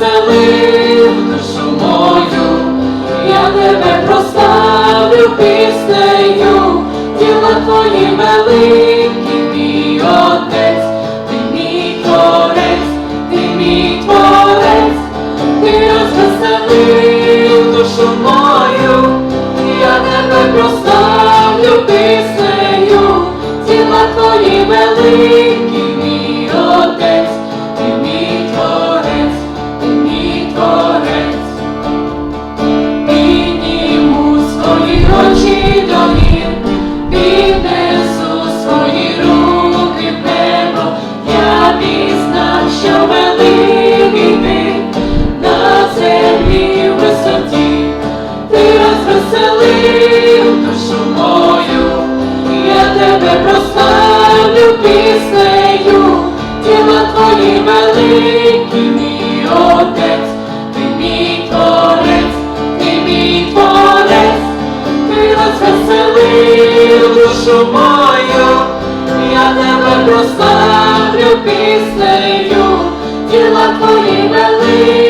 розвеселив душу мою, я тебе прославлю піснею, діла твої великі, мій отець, ти мій творець, ти мій творець, ти розвеселив душу мою, я тебе прославлю піснею, діла твої великі, діла великий мій отець, ти мій творець, ти мій творець, ти розвеселив душу мою, я тебе прославлю піснею, діла твої великі.